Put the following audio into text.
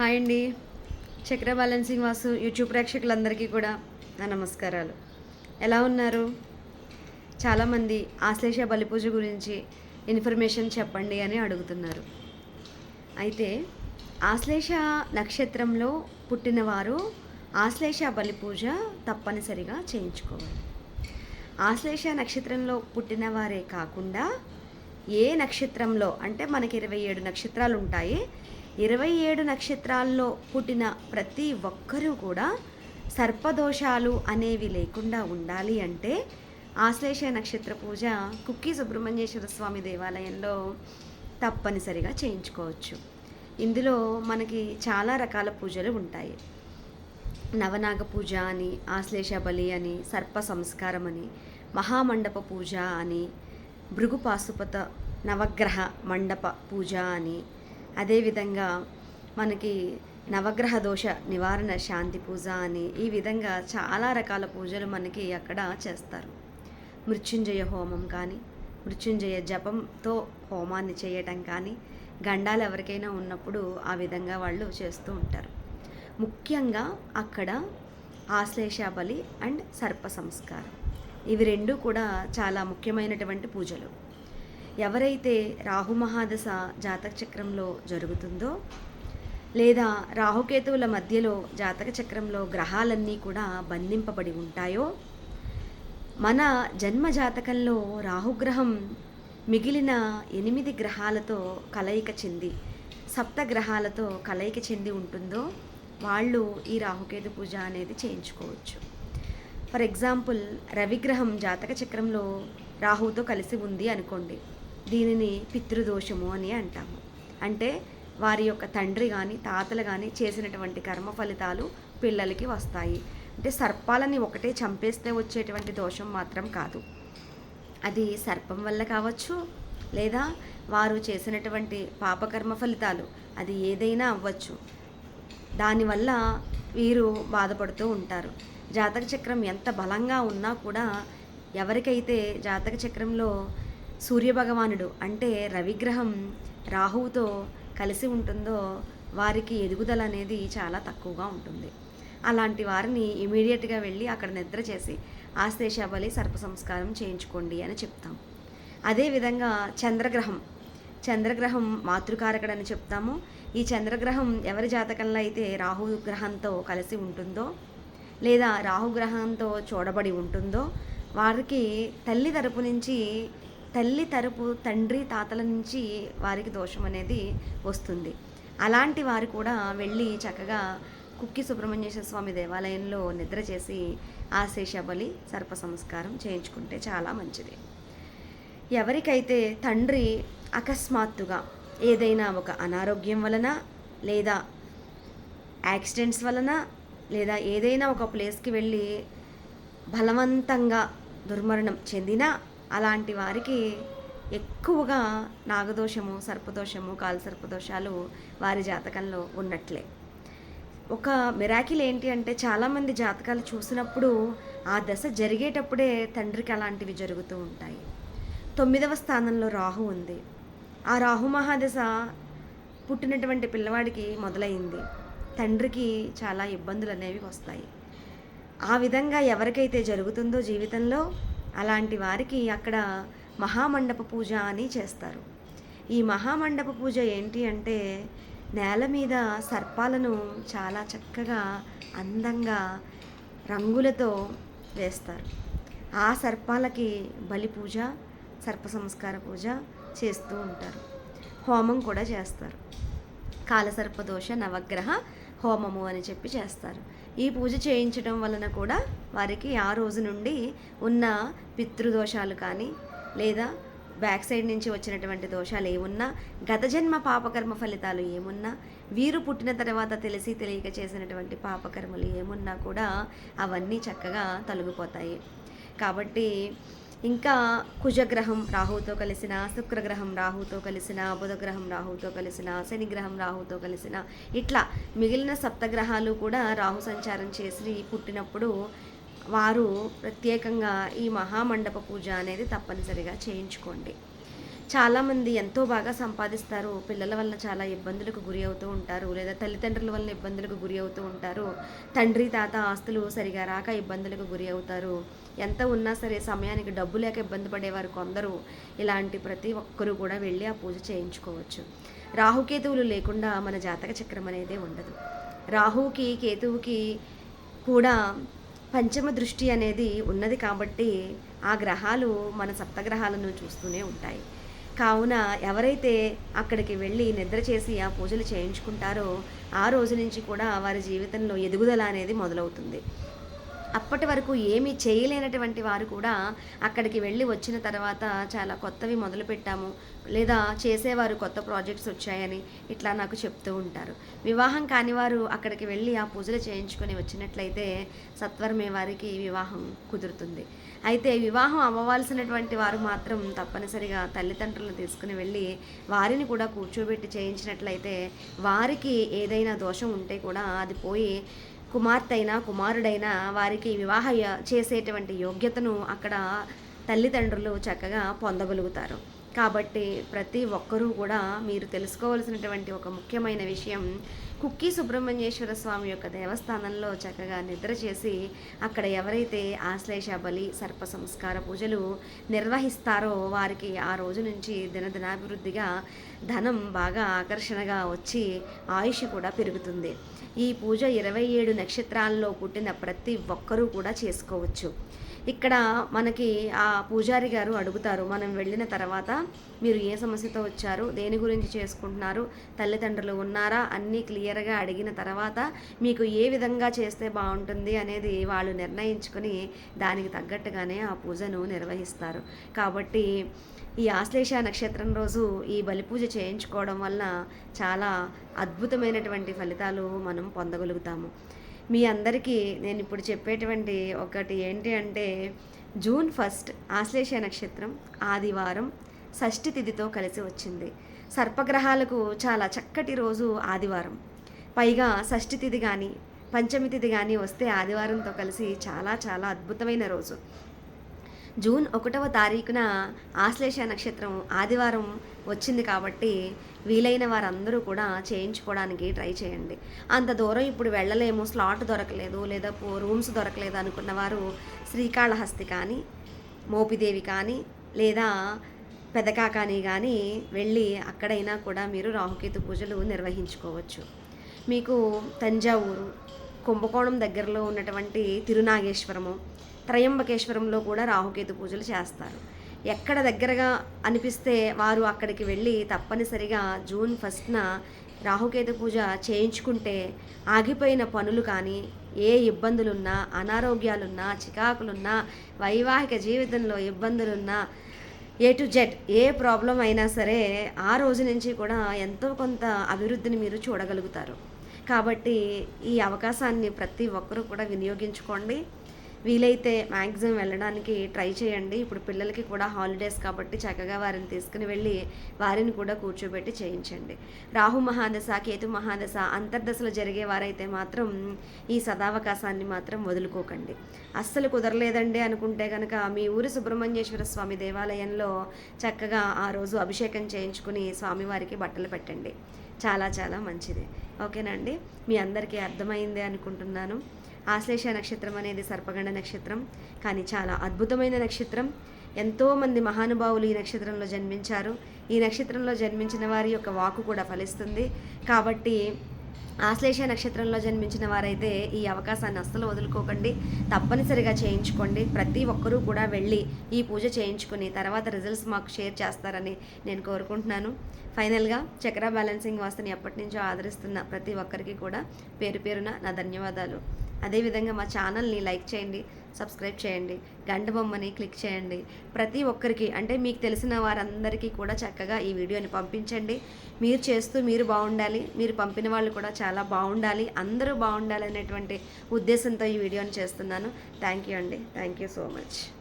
Hi అండి. చక్ర balancing Vasu YouTube ప్రేక్షకులందరికీ కూడా నా నమస్కారాలు. ఎలా ఉన్నారు? చాలామంది ఆశ్లేష బలిపూజ గురించి ఇన్ఫర్మేషన్ చెప్పండి అని అడుగుతున్నారు. అయితే ఆశ్లేష నక్షత్రంలో పుట్టినవారు ఆశ్లేష బలిపూజ తప్పనిసరిగా చేయించుకోవాలి. ఆశ్లేష నక్షత్రంలో పుట్టిన వారే కాకుండా ఏ నక్షత్రంలో అంటే మనకి ఇరవై ఏడు నక్షత్రాలు ఉంటాయి ఇరవై ఏడు నక్షత్రాల్లో పుట్టిన ప్రతి ఒక్కరూ కూడా సర్పదోషాలు అనేవి లేకుండా ఉండాలి అంటే ఆశ్లేష నక్షత్ర పూజ కుక్కి సుబ్రహ్మణ్యేశ్వర స్వామి దేవాలయంలో తప్పనిసరిగా చేయించుకోవచ్చు. ఇందులో మనకి చాలా రకాల పూజలు ఉంటాయి. నవనాగ పూజ అని ఆశ్లేష బలి అని సర్ప సంస్కారం అని మహామండప పూజ అని భృగు పాశుపత నవగ్రహ మండప పూజ అని అదేవిధంగా మనకి నవగ్రహ దోష నివారణ శాంతి పూజ అని ఈ విధంగా చాలా రకాల పూజలు మనకి అక్కడ చేస్తారు. మృత్యుంజయ హోమం కానీ మృత్యుంజయ జపంతో హోమాన్ని చేయటం కానీ గండాలు ఎవరికైనా ఉన్నప్పుడు ఆ విధంగా వాళ్ళు చేస్తూ ఉంటారు. ముఖ్యంగా అక్కడ ఆశ్లేష బలి అండ్ సర్ప సంస్కారం. ఇవి రెండు కూడా చాలా ముఖ్యమైనటువంటి పూజలు. ఎవరైతే రాహు మహాదశ జాతక చక్రంలో జరుగుతుందో లేదా రాహుకేతువుల మధ్యలో జాతక చక్రంలో గ్రహాలన్నీ కూడా బంధింపబడి ఉంటాయో మన జన్మ జాతకంలో రాహుగ్రహం మిగిలిన ఎనిమిది గ్రహాలతో కలయిక చెంది సప్త గ్రహాలతో కలయిక చెంది ఉంటుందో వాళ్ళు ఈ రాహుకేతు పూజ అనేది చేయించుకోవచ్చు. ఫర్ ఎగ్జాంపుల్ రవిగ్రహం జాతక చక్రంలో రాహుతో కలిసి ఉంది అనుకోండి. దీనిని పితృదోషము అని అంటాము. అంటే వారి యొక్క తండ్రి కానీ తాతలు కానీ చేసినటువంటి కర్మ ఫలితాలు పిల్లలకి వస్తాయి. అంటే సర్పాలని ఒకటే చంపేస్తే వచ్చేటువంటి దోషం మాత్రం కాదు. అది సర్పం వల్ల కావచ్చు లేదా వారు చేసినటువంటి పాపకర్మ ఫలితాలు అది ఏదైనా అవ్వచ్చు. దానివల్ల వీరు బాధపడుతూ ఉంటారు. జాతక చక్రం ఎంత బలంగా ఉన్నా కూడా ఎవరికైతే జాతక చక్రంలో సూర్యభగవానుడు అంటే రవిగ్రహం రాహువుతో కలిసి ఉంటుందో వారికి ఎదుగుదల అనేది చాలా తక్కువగా ఉంటుంది. అలాంటి వారిని ఇమీడియట్గా వెళ్ళి అక్కడ నిద్ర చేసి ఆశ్లేషబలి సర్ప సంస్కారం చేయించుకోండి అని చెప్తాం. అదేవిధంగా చంద్రగ్రహం. చంద్రగ్రహం మాతృకారకుడని చెప్తాము. ఈ చంద్రగ్రహం ఎవరి జాతకంలో అయితే రాహు గ్రహంతో కలిసి ఉంటుందో లేదా రాహుగ్రహంతో చూడబడి ఉంటుందో వారికి తల్లి తరపు నుంచి తల్లి తరపు తండ్రి తాతల నుంచి వారికి దోషం అనేది వస్తుంది. అలాంటి వారు కూడా వెళ్ళి చక్కగా కుక్కి సుబ్రహ్మణ్యేశ్వర స్వామి దేవాలయంలో నిద్ర చేసి ఆశేష బలి సర్ప సంస్కారం చేయించుకుంటే చాలా మంచిది. ఎవరికైతే తండ్రి అకస్మాత్తుగా ఏదైనా ఒక అనారోగ్యం వలన లేదా యాక్సిడెంట్స్ వలన లేదా ఏదైనా ఒక ప్లేస్కి వెళ్ళి బలవంతంగా దుర్మరణం చెందినా అలాంటి వారికి ఎక్కువగా నాగదోషము సర్పదోషము కాలు సర్పదోషాలు వారి జాతకంలో ఉన్నట్లే. ఒక మిరాకిల్ ఏంటి అంటే చాలామంది జాతకాలు చూసినప్పుడు ఆ దశ జరిగేటప్పుడే తండ్రికి అలాంటివి జరుగుతూ ఉంటాయి. తొమ్మిదవ స్థానంలో రాహు ఉంది. ఆ రాహు మహాదశ పుట్టినటువంటి పిల్లవాడికి మొదలైంది. తండ్రికి చాలా ఇబ్బందులు అనేవి వస్తాయి. ఆ విధంగా ఎవరికైతే జరుగుతుందో జీవితంలో అలాంటి వారికి అక్కడ మహామండప పూజ అని చేస్తారు. ఈ మహామండప పూజ ఏంటి అంటే నేల మీద సర్పాలను చాలా చక్కగా అందంగా రంగులతో వేస్తారు. ఆ సర్పాలకి బలి పూజ సర్ప సంస్కార పూజ చేస్తూ ఉంటారు. హోమం కూడా చేస్తారు. కాలసర్పదోష నవగ్రహ హోమము అని చెప్పి చేస్తారు. ఈ పూజ చేయించడం వలన కూడా వారికి ఆ రోజు నుండి ఉన్న పితృదోషాలు కానీ లేదా బ్యాక్ సైడ్ నుంచి వచ్చినటువంటి దోషాలు ఏమున్నా గత జన్మ పాపకర్మ ఫలితాలు ఏమున్నా వీరు పుట్టిన తర్వాత తెలిసి తెలియక చేసినటువంటి పాపకర్మలు ఏమున్నా కూడా అవన్నీ చక్కగా తొలగిపోతాయి. కాబట్టి ఇంకా కుజగ్రహం రాహుతో కలిసిన శుక్రగ్రహం రాహుతో కలిసిన బుధగ్రహం రాహుతో కలిసిన శనిగ్రహం రాహుతో కలిసిన ఇట్లా మిగిలిన సప్తగ్రహాలు కూడా రాహు సంచారం చేసి పుట్టినప్పుడు వారు ప్రత్యేకంగా ఈ మహామండప పూజ అనేది తప్పనిసరిగా చేయించుకోండి. చాలామంది ఎంతో బాగా సంపాదిస్తారు పిల్లల వల్ల చాలా ఇబ్బందులకు గురి అవుతూ ఉంటారు లేదా తల్లిదండ్రుల వల్ల ఇబ్బందులకు గురి అవుతూ ఉంటారు తండ్రి తాత ఆస్తులు సరిగా రాక ఇబ్బందులకు గురి అవుతారు ఎంత ఉన్నా సరే సమయానికి డబ్బు లేక ఇబ్బంది పడేవారు కొందరు. ఇలాంటి ప్రతి ఒక్కరూ కూడా వెళ్ళి ఆ పూజ చేయించుకోవచ్చు. రాహుకేతువులు లేకుండా మన జాతక చక్రం అనేది ఉండదు. రాహుకి కేతువుకి కూడా పంచమ దృష్టి అనేది ఉన్నది కాబట్టి ఆ గ్రహాలు మన సప్తగ్రహాలను చూస్తూనే ఉంటాయి. కావున ఎవరైతే అక్కడికి వెళ్ళి నిద్ర చేసి ఆ పూజలు చేయించుకుంటారో ఆ రోజు నుంచి కూడా వారి జీవితంలో ఎదుగుదల అనేది మొదలవుతుంది. అప్పటి వరకు ఏమీ చేయలేనటువంటి వారు కూడా అక్కడికి వెళ్ళి వచ్చిన తర్వాత చాలా కొత్తవి మొదలు పెట్టాము లేదా చేసేవారు కొత్త ప్రాజెక్ట్స్ వచ్చాయని ఇట్లా నాకు చెప్తూ ఉంటారు. వివాహం కాని వారు అక్కడికి వెళ్ళి ఆ పూజలు చేయించుకొని వచ్చినట్లయితే సత్వరమే వారికి వివాహం కుదురుతుంది. అయితే వివాహం అవ్వవలసినటువంటి వారు మాత్రం తప్పనిసరిగా తల్లిదండ్రులను తీసుకుని వెళ్ళి వారిని కూడా కూర్చోబెట్టి చేయించినట్లయితే వారికి ఏదైనా దోషం ఉంటే కూడా అది పోయి కుమార్తె అయినా కుమారుడైనా వారికి వివాహ చేసేటువంటి యోగ్యతను అక్కడ తల్లిదండ్రులు చక్కగా పొందగలుగుతారు. కాబట్టి ప్రతి ఒక్కరూ కూడా మీరు తెలుసుకోవాల్సినటువంటి ఒక ముఖ్యమైన విషయం కుక్కి సుబ్రహ్మణ్యేశ్వర స్వామి యొక్క దేవస్థానంలో చక్కగా నిద్ర చేసి అక్కడ ఎవరైతే ఆశ్లేష బలి సర్ప సంస్కార పూజలు నిర్వహిస్తారో వారికి ఆ రోజు నుంచి దినదినాభివృద్ధిగా ధనం బాగా ఆకర్షణగా వచ్చి ఆయుష్ కూడా పెరుగుతుంది. ఈ పూజ ఇరవై ఏడు నక్షత్రాల్లో పుట్టిన ప్రతి ఒక్కరూ కూడా చేసుకోవచ్చు. ఇక్కడ మనకి ఆ పూజారి గారు అడుగుతారు మనం వెళ్ళిన తర్వాత మీరు ఏ సమస్యతో వచ్చారు దేని గురించి చేసుకుంటున్నారు తల్లిదండ్రులు ఉన్నారా? అన్నీ క్లియర్గా అడిగిన తర్వాత మీకు ఏ విధంగా చేస్తే బాగుంటుంది అనేది వాళ్ళు నిర్ణయించుకుని దానికి తగ్గట్టుగానే ఆ పూజను నిర్వహిస్తారు. కాబట్టి ఈ ఆశ్లేష నక్షత్రం రోజు ఈ బలిపూజ చేయించుకోవడం వల్ల చాలా అద్భుతమైనటువంటి ఫలితాలు మనం పొందగలుగుతాము. మీ అందరికీ నేను ఇప్పుడు చెప్పేటువంటి ఒకటి ఏంటి అంటే జూన్ ఫస్ట్ ఆశ్లేష నక్షత్రం ఆదివారం షష్ఠి తిథితో కలిసి వచ్చింది. సర్పగ్రహాలకు చాలా చక్కటి రోజు ఆదివారం. పైగా షష్ఠి తిథి కానీ పంచమి తిథి కానీ వస్తే ఆదివారంతో కలిసి చాలా చాలా అద్భుతమైన రోజు. జూన్ ఒకటవ తారీఖున ఆశ్లేష నక్షత్రం ఆదివారం వచ్చింది కాబట్టి వీలైన వారందరూ కూడా చేయించుకోవడానికి ట్రై చేయండి. అంత దూరం ఇప్పుడు వెళ్ళలేము స్లాట్ దొరకలేదు లేదా రూమ్స్ దొరకలేదు అనుకున్న వారు శ్రీకాళహస్తి కానీ మోపిదేవి కానీ లేదా పెదకాకాని కానీ వెళ్ళి అక్కడైనా కూడా మీరు రాహుకేతు పూజలు నిర్వహించుకోవచ్చు. మీకు తంజావూరు కుంభకోణం దగ్గరలో ఉన్నటువంటి తిరునాగేశ్వరము త్రయంబకేశ్వరంలో కూడా రాహుకేతు పూజలు చేస్తారు. ఎక్కడ దగ్గరగా అనిపిస్తే వారు అక్కడికి వెళ్ళి తప్పనిసరిగా జూన్ ఫస్ట్న రాహుకేతు పూజ చేయించుకుంటే ఆగిపోయిన పనులు కానీ ఏ ఇబ్బందులున్నా అనారోగ్యాలున్నా చికాకులున్నా వైవాహిక జీవితంలో ఇబ్బందులున్నా ఏ టు జెడ్ ఏ ప్రాబ్లం అయినా సరే ఆ రోజు నుంచి కూడా ఎంతో కొంత అభివృద్ధిని మీరు చూడగలుగుతారు. కాబట్టి ఈ అవకాశాన్ని ప్రతి ఒక్కరూ కూడా వినియోగించుకోండి. వీలైతే మ్యాక్సిమం వెళ్ళడానికి ట్రై చేయండి. ఇప్పుడు పిల్లలకి కూడా హాలిడేస్ కాబట్టి చక్కగా వారిని తీసుకుని వెళ్ళి వారిని కూడా కూర్చోబెట్టి చేయించండి. రాహు మహాదశ కేతు మహాదశ అంతర్దశలు జరిగే వారైతే మాత్రం ఈ సదావకాశాన్ని మాత్రం వదులుకోకండి. అస్సలు కుదరలేదండి అనుకుంటే కనుక మీ ఊరి సుబ్రహ్మణ్యేశ్వర స్వామి దేవాలయంలో చక్కగా ఆ రోజు అభిషేకం చేయించుకుని స్వామివారికి బట్టలు పెట్టండి. చాలా చాలా మంచిది. ఓకేనండి. మీ అందరికీ అర్థమైంది అనుకుంటున్నాను. ఆశ్లేష నక్షత్రం అనేది సర్పగండ నక్షత్రం కానీ చాలా అద్భుతమైన నక్షత్రం. ఎంతోమంది మహానుభావులు ఈ నక్షత్రంలో జన్మించారు. ఈ నక్షత్రంలో జన్మించిన వారి యొక్క వాకు కూడా ఫలిస్తుంది. కాబట్టి ఆశ్లేష నక్షత్రంలో జన్మించిన వారైతే ఈ అవకాశాన్ని అస్సలు వదులుకోకండి. తప్పనిసరిగా చేయించుకోండి. ప్రతి ఒక్కరూ కూడా వెళ్ళి ఈ పూజ చేయించుకుని తర్వాత రిజల్ట్స్ మాకు షేర్ చేస్తారని నేను కోరుకుంటున్నాను. ఫైనల్గా చక్ర బ్యాలెన్సింగ్ వాస్తుని ఎప్పటి నుంచో ఆదరిస్తున్న ప్రతి ఒక్కరికి కూడా పేరు పేరున నా ధన్యవాదాలు. అదేవిధంగా మా ఛానల్ని లైక్ చేయండి. సబ్స్క్రైబ్ చేయండి. గంట బొమ్మని క్లిక్ చేయండి. ప్రతి ఒక్కరికి అంటే మీకు తెలిసిన వారందరికీ కూడా చక్కగా ఈ వీడియోని పంపించండి. మీరు చేస్తూ మీరు బాగుండాలి. మీరు పంపిన వాళ్ళు కూడా చాలా బాగుండాలి. అందరూ బాగుండాలి అనేటువంటి ఉద్దేశంతో ఈ వీడియోని చేస్తున్నాను. థ్యాంక్ యూ అండి. Thank you so much.